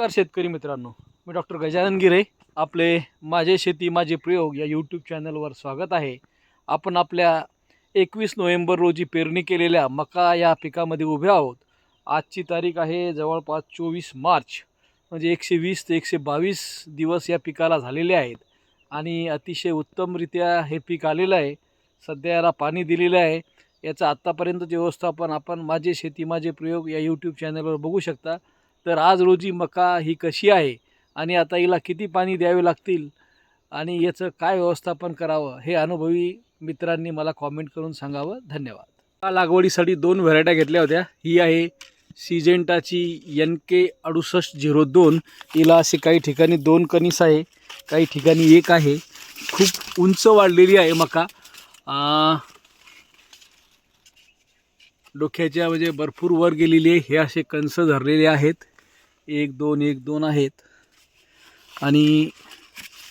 नमस्कार शेतकरी मित्रांनो मी डॉक्टर गजानन गिरे आपले माझे शेती माझे प्रयोग या यूट्यूब चॅनलवर स्वागत आहे. आपण आपल्या एकवीस नोव्हेंबर रोजी पेरणी केलेल्या मका या पिकामध्ये उभे आहोत. आजची तारीख आहे जवळपास चोवीस मार्च म्हणजे एकशे वीस ते एकशे बावीस दिवस या पिकाला झालेले आहेत. आणि अतिशय उत्तमरित्या हे पीक आलेलं आहे सध्या याला पाणी दिलेलं आहे. याचं आत्तापर्यंत व्यवस्थापन आपण माझे शेती माझे प्रयोग या यूट्यूब चॅनलवर बघू शकता. तर आज रोजी मका ही कशी आहे आणि आता हिला किती पाणी द्यावे लागतील आणि याचं काय व्यवस्थापन करावं हे अनुभवी मित्रांनी मला कॉमेंट करून सांगावं. धन्यवाद. मका लागवडीसाठी दोन व्हरायट्या घेतल्या होत्या. ही आहे सिजेंटाची एन के अडुसष्ट झिरो दोन. हिला असे काही ठिकाणी दोन कणीस आहे काही ठिकाणी एक आहे. खूप उंच वाढलेली आहे मका. डोक्याच्या म्हणजे भरपूर वर गेलेली आहे. हे असे कंस धरलेले आहेत. एक दोन एक दोन आहेत. आणि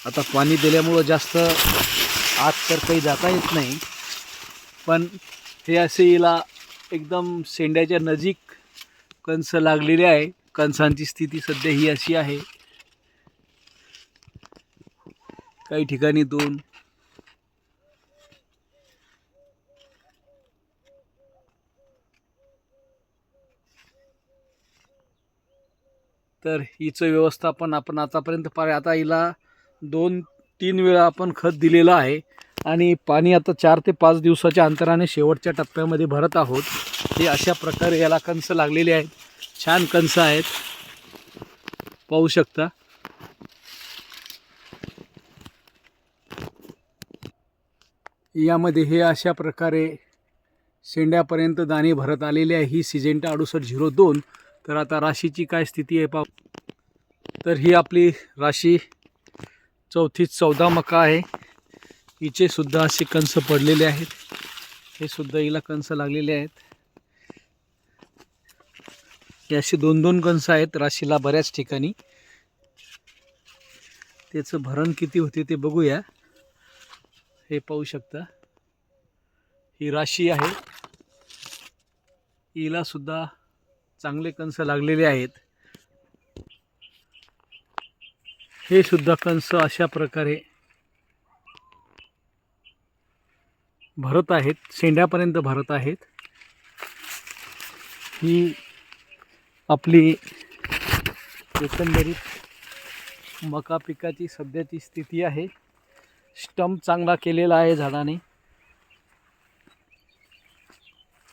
आता पाणी दिल्यामुळं जास्त आत तर काही जाता येत नाही. पण हे असे हिला एकदम शेंड्याच्या नजीक कंस लागलेले आहे. कंसांची स्थिती सध्या ही अशी आहे. काही ठिकाणी दोन तर हिचं व्यवस्थापन आपण आतापर्यंत पार आता हिला दोन तीन वेळा आपण खत दिलेलं आहे. आणि पाणी आता चार ते पाच दिवसाच्या अंतराने शेवटच्या टप्प्यामध्ये भरत आहोत. हे अशा प्रकारे याला कंस लागलेले आहेत. छान कंस आहेत. पाहू शकता. यामध्ये हे अशा प्रकारे शेंड्यापर्यंत दाणे भरत आलेले आहे. ही सिजेंटा अडुसष्ट झिरो दोन. तर आता राशीची काय स्थिती आहे पाहू. तर ही आपली राशी चौथी चौदा मका आहे. हिचे सुद्धा असे कंस पडलेले आहेत. हे सुद्धा हिला कंस लागलेले आहेत. हे असे दोन दोन कंस आहेत राशीला बऱ्याच ठिकाणी. त्याचं भरण किती होते ते बघूया. हे पाहू शकता. ही राशी आहे. हिला सुद्धा चांगले कंस लागलेले आहेत. हे सुद्धा कंस अशा प्रकारे भरत आहेत शेंड्यापर्यंत भरत आहेत. ही आपली एकंदरीत मका पिकाची सध्याची स्थिती आहे. स्टंप चांगला केलेला आहे झाडाने.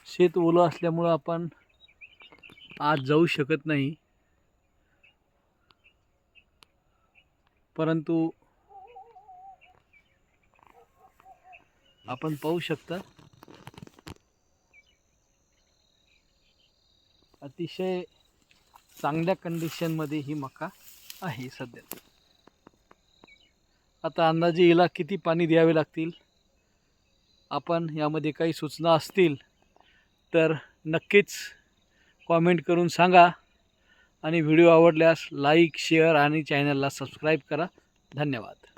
शेत ओलं असल्यामुळं आपण आज जाऊ शकत नाही. परंतु आपण पाहू शकता. अतिशय चांगल्या कंडिशनमध्ये ही मका आहे सध्या. आता अंदाजे हिला किती पाणी द्यावे लागतील? आपण यामध्ये काही सूचना असतील तर नक्कीच कॉमेंट करून सांगा. आणि व्हिडिओ आवडल्यास लाईक शेअर आणि चॅनलला सबस्क्राईब करा. धन्यवाद.